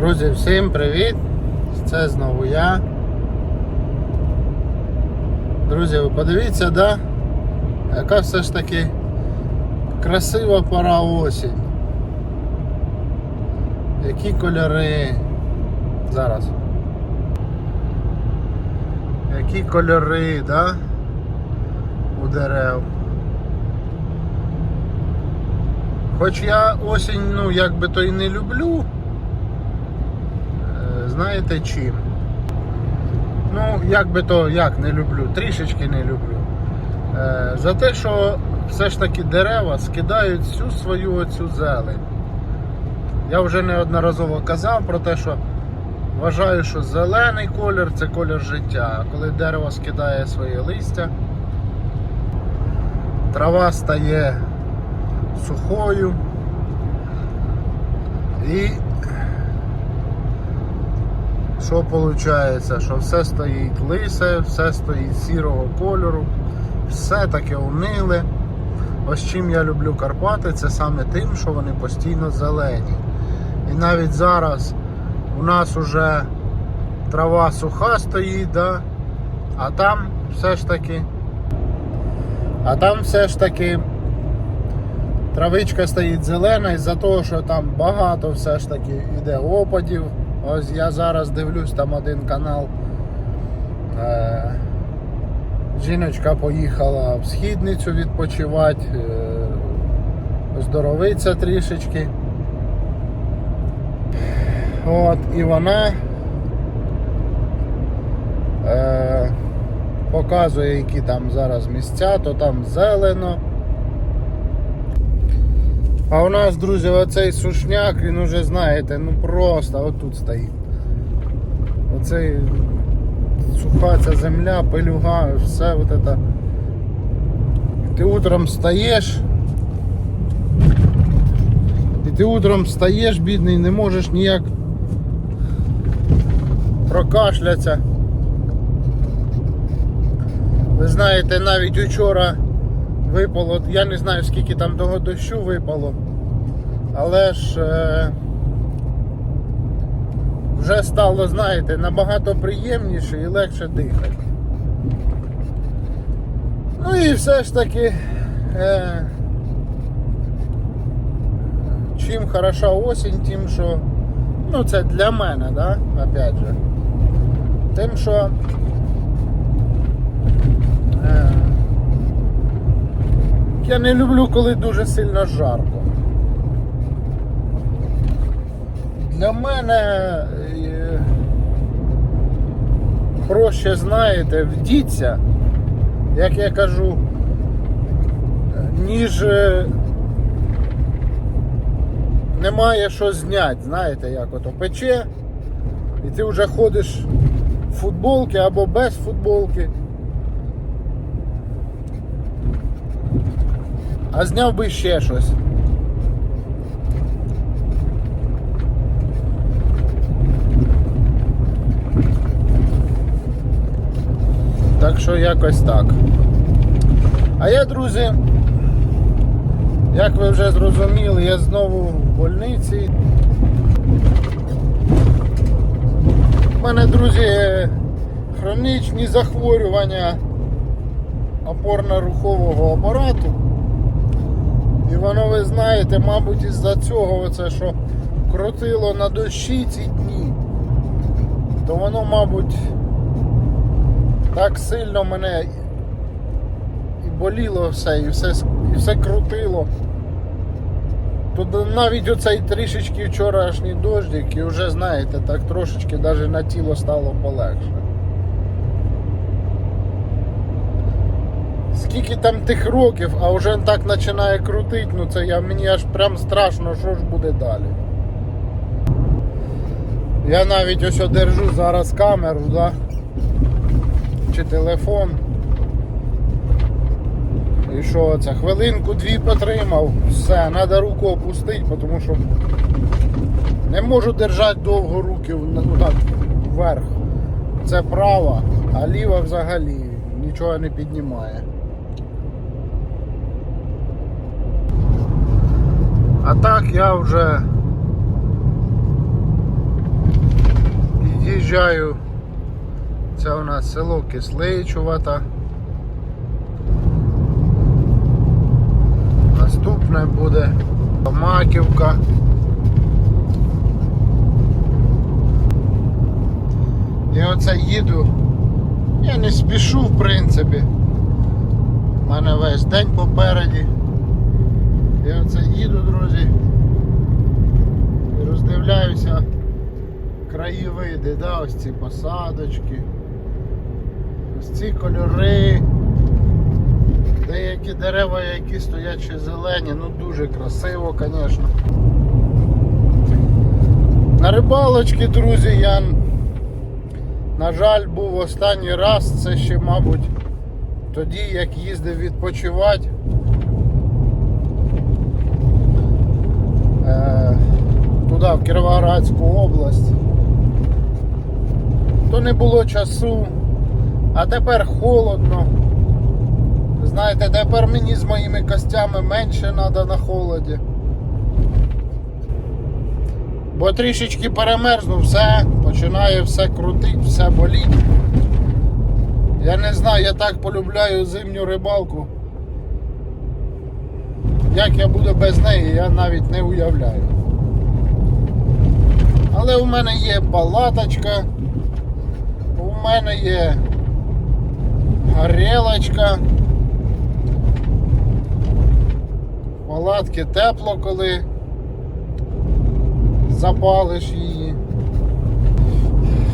Друзі, всім привіт! Це знову я. Друзі, ви подивіться, да? Яка все ж таки красива пора осінь. Які кольори. Зараз. Які кольори, да? У дерев. Хоч я осінь, ну, як би то і не люблю. Знаєте чим? Ну, як би то як не люблю, трішечки не люблю. Е, За те, що все ж таки дерева скидають всю свою оцю зелень. Я вже неодноразово казав про те, що вважаю, що зелений колір це колір життя. А коли дерево скидає своє листя, трава стає сухою і що виходить? Що все стоїть лисе, все стоїть сірого кольору, все таке униле. Ось чим я люблю Карпати, це саме тим, що вони постійно зелені. І навіть зараз у нас уже трава суха стоїть, да? а там все ж таки. А там все ж таки травичка стоїть зелена із-за того, що там багато все ж таки йде опадів. Ось я зараз дивлюсь там один канал. Е, жіночка поїхала в східницю відпочивати, е, оздоровиться трішечки. От, і вона е, показує, які там зараз місця, то там зелено. А у нас, друзі, оцей сушняк, він уже знаєте, ну просто отут стоїть. Оцей суха ця земля, пилюга, все от это. Ти утром встаєш. І ти утром встаєш, бідний, не можеш ніяк прокашлятися. Ви знаєте, навіть вчора випало, я не знаю скільки там того дощу випало, але ж е, вже стало, знаєте, набагато приємніше і легше дихати. Ну і все ж таки, е, чим хороша осінь, тим що, ну це для мене, да, опять же, тим що я не люблю, коли дуже сильно жарко. Для мене е, проще, знаєте, вдіться, як я кажу, ніж е, немає що зняти, знаєте, як ото пече, і ти вже ходиш в футболки або без футболки. А зняв би ще щось. Так що якось так. А я, друзі, як ви вже зрозуміли, я знову в больниці. У мене, друзі, хронічні захворювання опорно-рухового апарату. Воно, ви знаєте, мабуть, із-за цього, оце, що крутило на дощі ці дні, то воно, мабуть, так сильно мене і боліло все, і все, і все крутило. То навіть оцей трішечки вчорашній дождик, і вже, знаєте, так трошечки навіть на тіло стало полегше. Скільки там тих років, а вже так починає крутити, ну це я, мені аж прям страшно, що ж буде далі. Я навіть ось одержу зараз камеру, да? чи телефон. І що це? Хвилинку-дві потримав, все, треба руку опустити, тому що не можу держати довго руки ну, так, вверх. Це права, а ліва взагалі нічого не піднімає. А так я вже Виїжджаю. Це у нас село Кисличувата. Наступне буде Маківка. І оце їду. Я не спішу, в принципі. У мене весь день попереді. І оце їду, друзі. І роздивляюся краєвиди, да, ось ці посадочки. Ось ці кольори. Деякі дерева, які стоять зелені, ну дуже красиво, звісно. На рибалочки, друзі, я, на жаль, був останній раз, це ще, мабуть, тоді, як їздив відпочивати. Е, туди, в Кіровоградську область. То не було часу, а тепер холодно. Знаєте, тепер мені з моїми костями менше треба на холоді. Бо трішечки перемерзну, все, починає все крутить, все боліть. Я не знаю, я так полюбляю зимню рибалку. Як я буду без неї, я навіть не уявляю. Але у мене є палаточка, у мене є горелочка. В палатки тепло, коли запалиш її.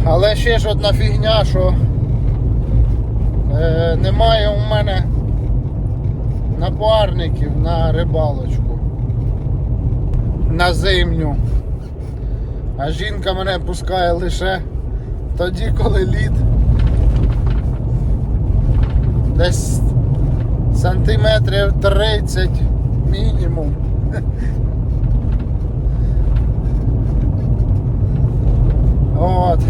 Але ще ж одна фігня, що е, немає у мене напарників на рибалочку. На зимню. А жінка мене пускає лише тоді, коли лід десь сантиметрів 30 мінімум. От.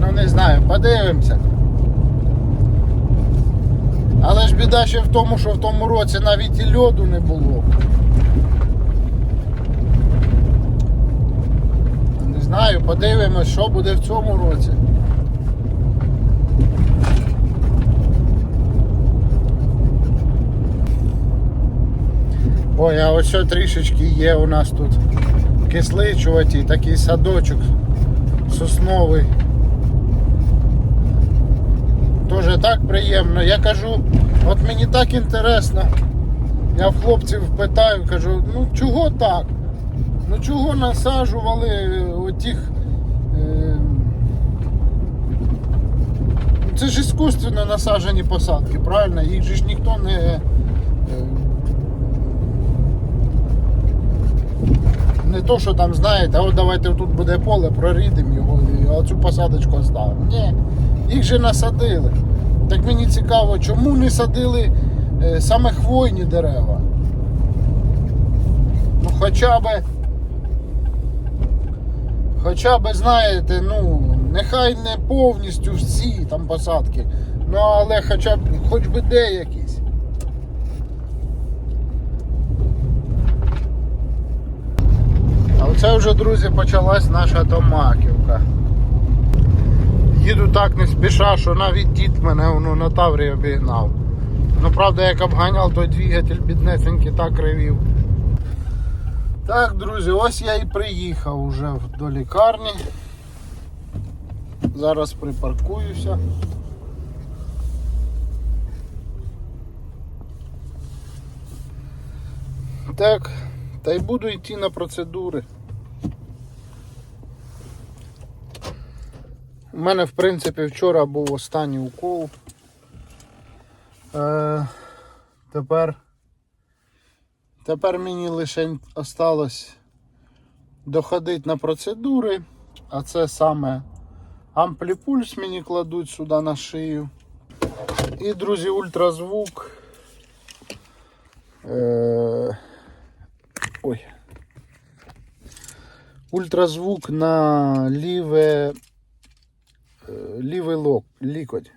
Ну не знаю, подивимося. Але ж біда ще в тому, що в тому році навіть і льоду не було. Не знаю, подивимось, що буде в цьому році. Ой, а ось трішечки є у нас тут кисличуваті, такий садочок сосновий. Тоже так приємно. Я кажу, от мені так інтересно. Я в хлопців питаю, кажу, ну чого так? Ну чого насаджували отих. Е... Це ж іскусственно насаджені посадки, правильно? Їх же ж ніхто не. е, Не то, що там знаєте, от давайте тут буде поле, прорідемо його і оцю посадочку оставимо. Ні, їх же насадили. Так мені цікаво, чому не садили е, саме хвойні дерева? Ну хоча би. Хоча би, знаєте, ну, нехай не повністю всі там посадки, ну але хоча б хоч би деякісь. А оце вже, друзі, почалась наша Томаківка. Їду так не спіша, що навіть дід мене воно на Таврі обігнав. Ну правда, як обганяв, то двигатель біднесенький так ревів. Так, друзі, ось я і приїхав уже до лікарні. Зараз припаркуюся. Так, та й буду йти на процедури. У мене, в принципі, вчора був останній укол. Е, тепер, тепер мені лише осталось доходити на процедури, а це саме ампліпульс мені кладуть сюди на шию. І, друзі, ультразвук. Е, ой. Ультразвук на ліве е, лівий лікоть.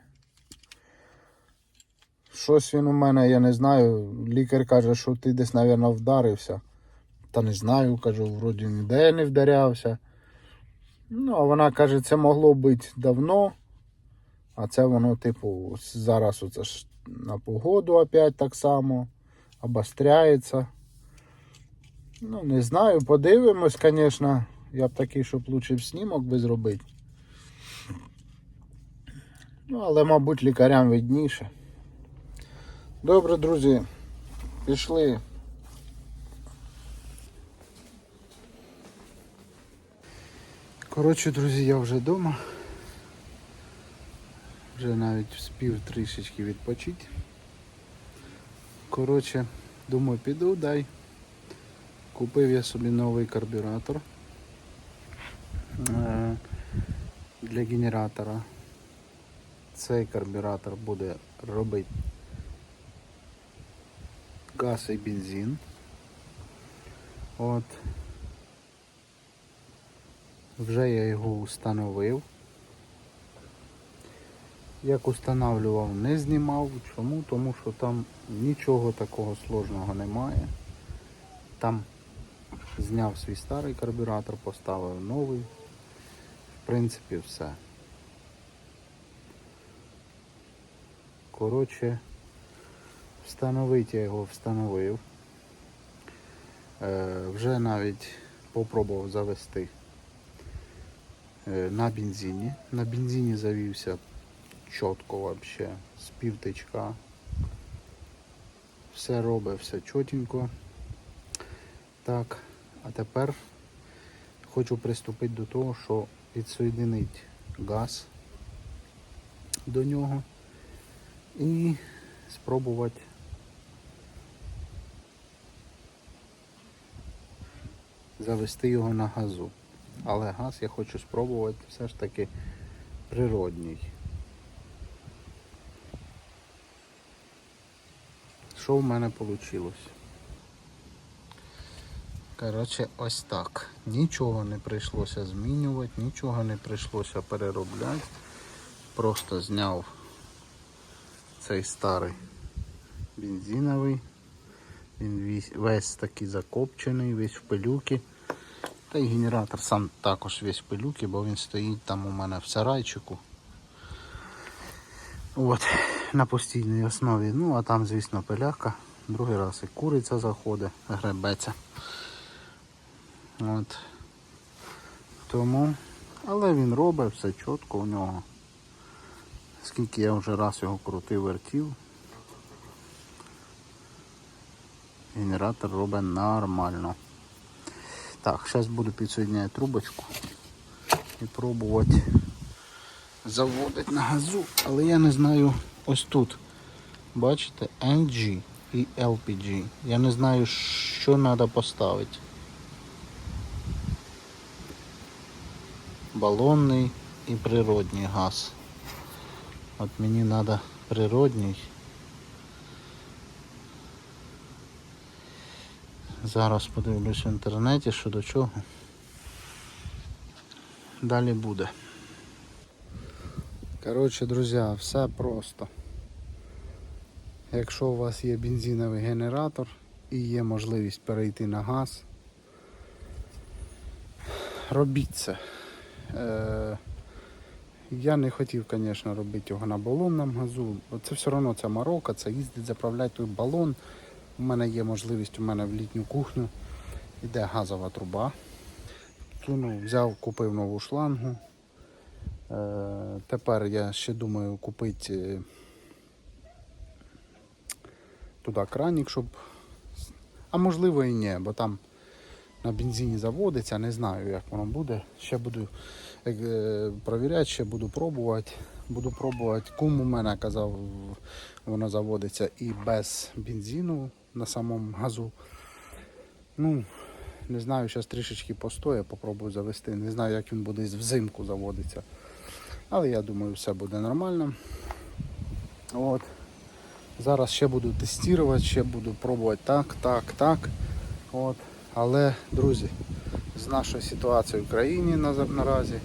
Щось він у мене, я не знаю. Лікар каже, що ти десь, мабуть, вдарився. Та не знаю, кажу, вроді ніде не вдарявся. Ну, а вона каже, це могло бути давно. А це воно, типу, зараз оце ж на погоду опять так само обостряється. Ну, не знаю, подивимось, звісно. Я б такий, щоб лучше снімок би зробити. Ну, але, мабуть, лікарям видніше. Добре, друзі, пішли. Коротше, друзі, я вже вдома. Вже навіть вспів трішечки відпочити. Коротше, думаю, піду, дай. Купив я собі новий карбюратор е, для генератора. Цей карбюратор буде робити газ і бензин. От. Вже я його встановив. Як устанавливав, не знімав. Чому? Тому що там нічого такого сложного немає. Там зняв свій старий карбюратор, поставив новий. В принципі, все. Коротше, встановити я його встановив. Е, вже навіть попробував завести е, на бензині. На бензині завівся чітко вообще, з півтичка. Все робить, все чотенько. Так, а тепер хочу приступити до того, що підсоєдинить газ до нього і спробувати завести його на газу. Але газ я хочу спробувати все ж таки природній. Що в мене вийшло? Коротше, ось так. Нічого не прийшлося змінювати, нічого не прийшлося переробляти. Просто зняв цей старий бензиновий. Він весь, такий закопчений, весь в пилюки. Та й генератор сам також весь в пилюки, бо він стоїть там у мене в сарайчику. От, на постійній основі. Ну, а там, звісно, пиляка. Другий раз і куриця заходить, гребеться. От. Тому, але він робить все чітко у нього. Скільки я вже раз його крутив, вертів. Генератор робить нормально. Так, зараз буду підсоединяти трубочку і пробувати заводити на газу, але я не знаю ось тут. Бачите, NG і LPG. Я не знаю, що треба поставити. Балонний і природній газ. От мені треба природній. Зараз подивлюсь в інтернеті, що до чого. Далі буде. Коротше, друзі, все просто. Якщо у вас є бензиновий генератор і є можливість перейти на газ, робіть це. Е, я не хотів, звісно, робити його на балонному газу, бо це все одно це морока, це їздить заправляти той балон. У мене є можливість, у мене в літню кухню йде газова труба. Ту, взяв, купив нову шлангу. Е, тепер я ще думаю купити е, туди кранік, щоб. А можливо і ні, бо там на бензині заводиться, не знаю як воно буде. Ще буду е, провіряти, ще буду пробувати. Буду пробувати. Кум у мене казав, воно заводиться і без бензину на самому газу. Ну, не знаю, зараз трішечки постоя, попробую завести. Не знаю, як він буде взимку заводиться. Але я думаю, все буде нормально. От. Зараз ще буду тестувати, ще буду пробувати так, так, так. От. Але, друзі, з нашою ситуацією в країні наразі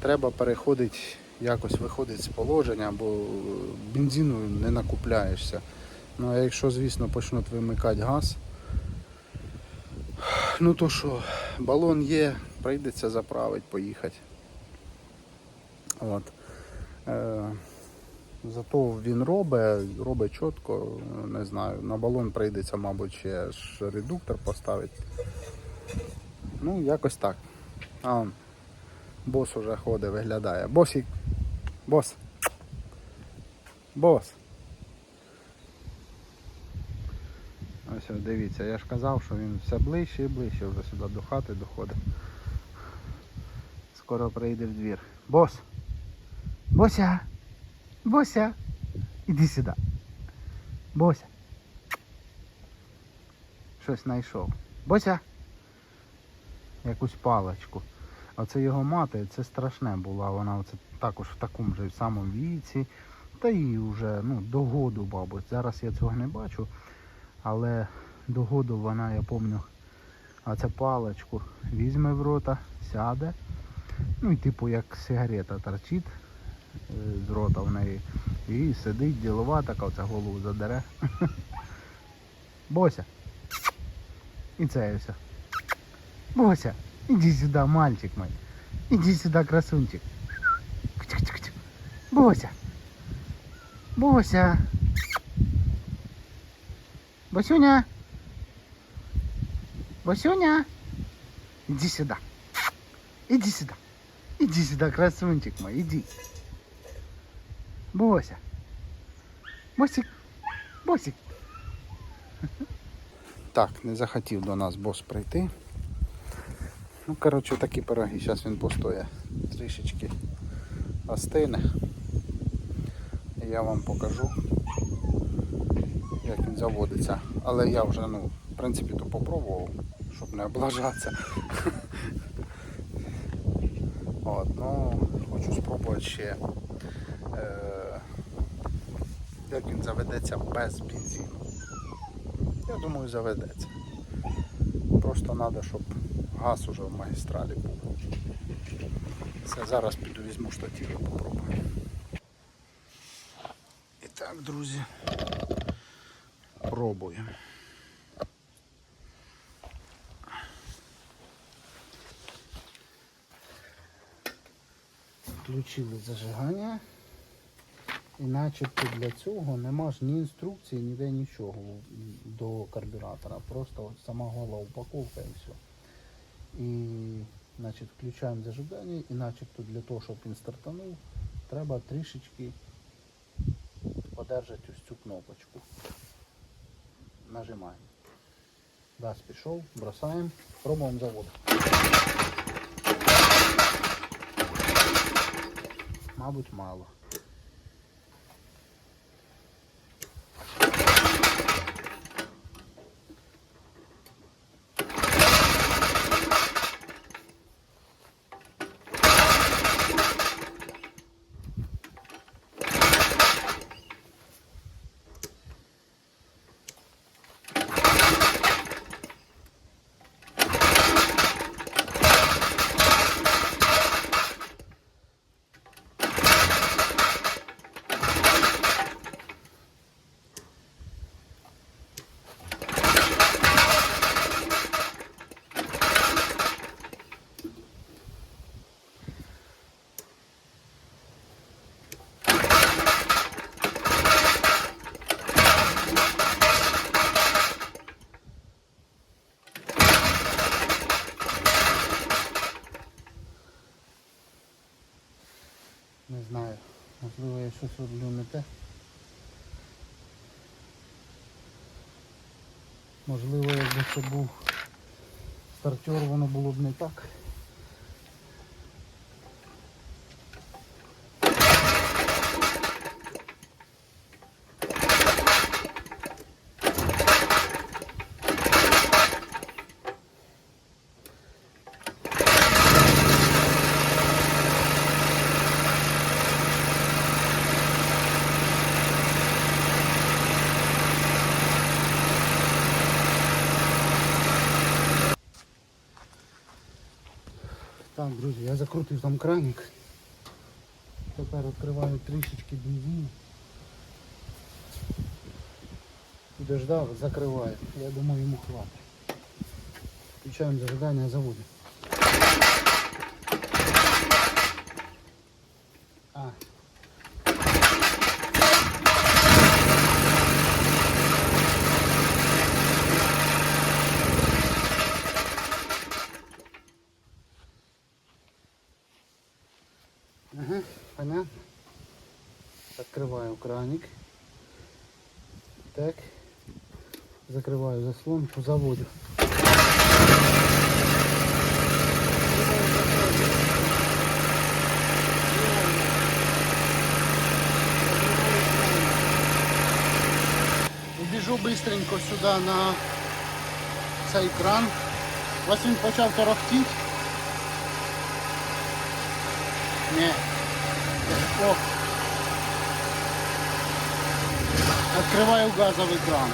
треба переходити, якось виходити з положення, бо бензину не накупляєшся. Ну а якщо, звісно, почнуть вимикати газ, ну то що, балон є, прийдеться заправити, поїхати. От. Е, зато він робить, робить чітко, не знаю, на балон прийдеться, мабуть, ще ж редуктор поставити. Ну, якось так. А бос уже ходить, виглядає. Босик. Бос. Бос. Ось дивіться, я ж казав, що він все ближче і ближче вже сюди до хати доходить. Скоро прийде в двір. Бос! Бося! Бося! Іди сюди. Бося. Щось знайшов. Бося! Якусь паличку. Оце його мати, це страшне була. Вона оце також в такому же самому віці. Та і вже ну, до году, мабуть. Зараз я цього не бачу. Але до году вона, я пам'ятаю, а це паличку візьме в рота, сяде. Ну і типу як сигарета торчить е, з рота в неї. І сидить ділова, така оця голову задере. Бося. І це все. Бося, іди сюди, мальчик мой. Іди сюди, красунчик. Бося. Бося. Босюня. Босюня. Иди сюда. Иди сюда. Иди сюда, красунчик мой, иди. Бося. Босик. Босик. Так, не захотів до нас бос прийти. Ну, коротше, такі пироги. Зараз він постоє. Трішечки остине. І я вам покажу Як він заводиться. Але я вже, ну, в принципі, то попробував, щоб не облажатися. От, ну, хочу спробувати ще, е, як він заведеться без бензину. Я думаю, заведеться. Просто треба, щоб газ уже в магістралі був. Все, зараз піду візьму штатив і попробую. І так, друзі. Пробуємо. Включили зажигання. І начебто для цього нема ж ні інструкції, ніде нічого до карбюратора. Просто сама гола упаковка і все. І значить, включаємо зажигання і начебто для того, щоб він стартанув, треба трішечки подержати ось цю кнопочку. Нажимаємо. Газ пішов, бросаємо, пробуємо завод. Мабуть, мало. Не знаю. Можливо, я щось роблю не те. Можливо, якби це був стартер, воно було б не так. Відкрутив там краник. Тепер відкриваю трішечки бензину. Підождав, закриваю. Я думаю йому хватить. Включаємо зажигання заводу. А, Закриваю заслонку, заводю. Біжу швидко сюди на цей кран. Ось він почав торохтіти. Ні. О. Відкриваю газовий кран.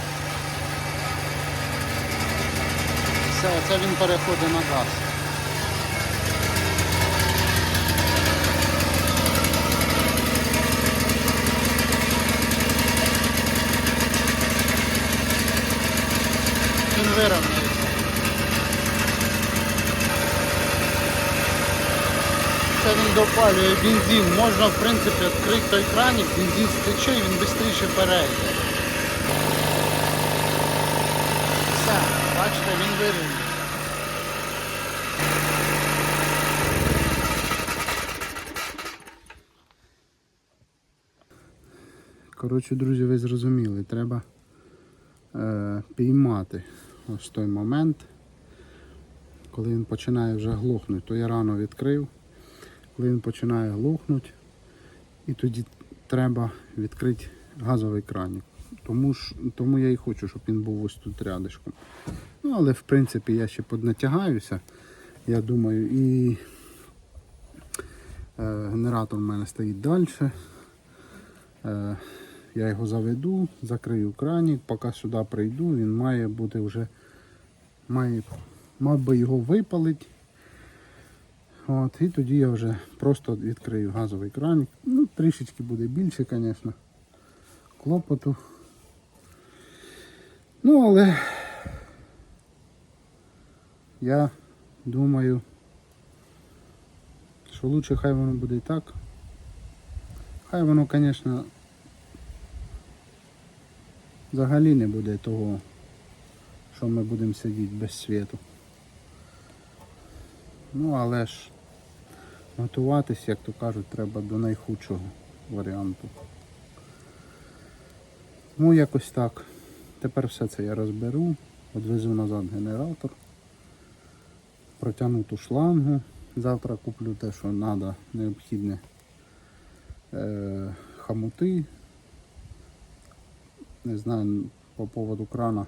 Все, це він переходить на газ. Він вирівняється. Це він допалює бензин. Можна в принципі відкрити той краник, бензин стече і він швидше перейде. Все, бачите, він вирівняє. Коротше, друзі, ви зрозуміли, треба е, піймати ось той момент, коли він починає вже глохнути. То я рано відкрив, коли він починає глохнути, і тоді треба відкрити газовий кранік. Тому, ж, тому я і хочу, щоб він був ось тут рядышком. Ну, але в принципі я ще поднатягаюся, я думаю, і е, генератор в мене стоїть далі. Е, я його заведу, закрию кранік, поки сюди прийду, він має бути вже, має, мав би його випалити. От, і тоді я вже просто відкрию газовий кранік. Ну, трішечки буде більше, звісно, клопоту. Ну, але я думаю, що лучше хай воно буде і так. Хай воно, звісно, взагалі не буде того, що ми будемо сидіти без світу. Ну, але ж готуватись, як то кажуть, треба до найхудшого варіанту. Ну, якось так. Тепер все це я розберу, відвезу назад генератор, протягну ту шлангу. Завтра куплю те, що треба, необхідне е, хамути. Не знаю по поводу крана.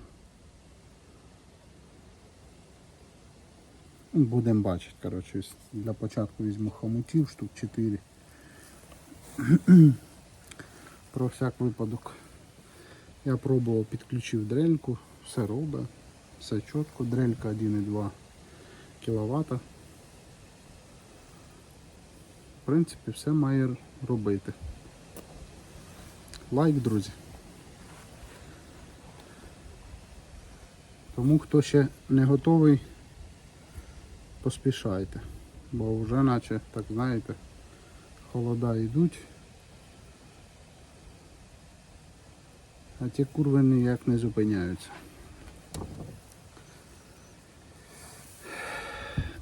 Будемо бачити, коротше, для початку візьму хомутів штук 4. Про всяк випадок. Я пробував, підключив дрельку, все робить, все чітко, дрелька 1,2 кВт. В принципі, все має робити. Лайк, друзі. Тому хто ще не готовий, поспішайте. Бо вже наче, так знаєте, холода йдуть. А ті курви ніяк не зупиняються.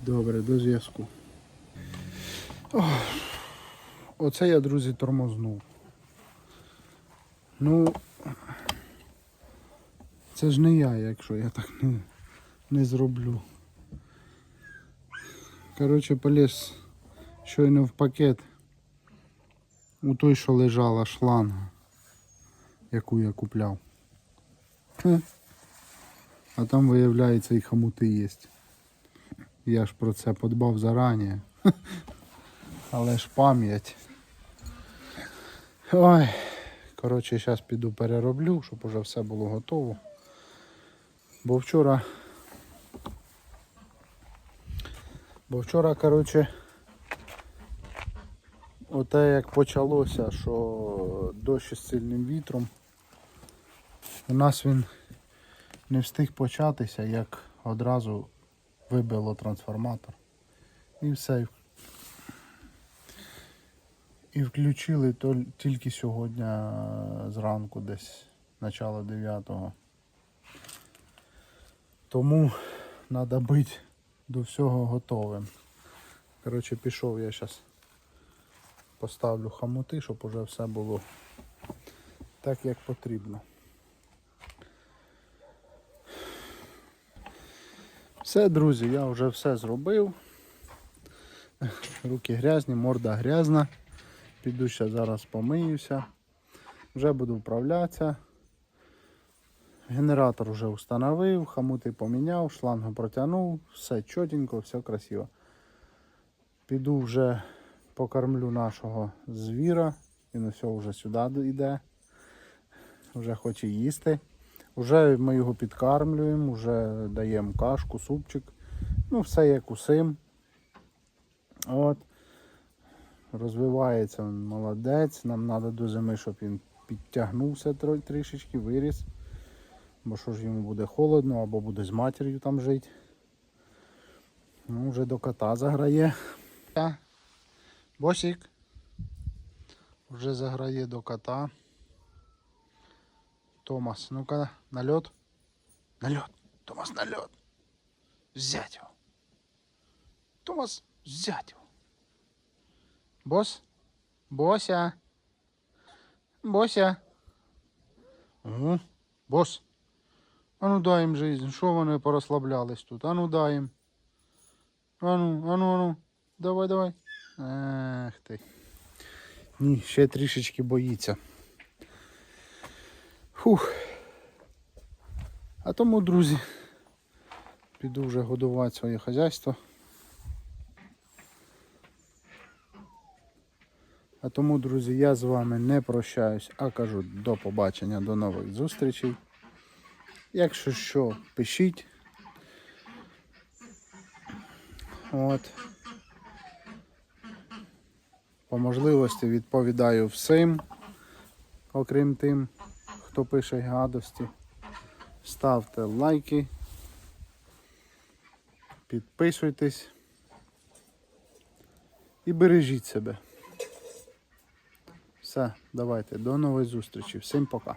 Добре, до зв'язку. Оце я, друзі, тормознув. Ну, це ж не я, якщо я так не, не зроблю. Коротше, поліз щойно в пакет у той, що лежала шланга, яку я купляв. А там, виявляється, і хомути є. Я ж про це подбав зарані. Але ж пам'ять. Ой. Коротше, зараз піду перероблю, щоб уже все було готово. Бо вчора. Бо вчора, коротше, оте як почалося, що дощ із сильним вітром. У нас він не встиг початися, як одразу вибило трансформатор. І все. І включили тільки сьогодні е, зранку, десь начало 9-го. Тому треба бути до всього готовим. Коротше, пішов я зараз поставлю хамути, щоб уже все було так, як потрібно. Все, друзі, я вже все зробив. Руки грязні, морда грязна. Піду ще зараз помиюся. Вже буду вправлятися. Генератор вже встановив, хамути поміняв, шланг протягнув, все чотенько, все красиво. Піду вже покормлю нашого звіра. Він ось вже сюди йде. Вже хоче їсти. Вже ми його підкармлюємо, вже даємо кашку, супчик. Ну, все як усим. От. Розвивається він молодець. Нам треба до зими, щоб він підтягнувся трішечки, виріс. Бо що ж йому буде холодно, або буде з матір'ю там жити. Ну, вже до кота заграє. Босик. Вже заграє до кота. Томас, ну-ка, на лед. На лед. Томас, на лед. Взять его. Томас, взять его. Бос? Бося. Бося. Угу. Бос. А ну дай їм жизнь. Що вони порозслаблялись тут? А ну дай їм. А ну, а ну, а ну. Давай, давай. Ех ти. Ні, ще трішечки боїться. Фух. А тому, друзі, піду вже годувати своє хазяйство. А тому, друзі, я з вами не прощаюсь, а кажу до побачення, до нових зустрічей. Якщо що, пишіть. От. По можливості відповідаю всім, окрім тим, хто пише гадості. Ставте лайки, підписуйтесь і бережіть себе. Все, давайте, до нової зустрічі. Всім пока.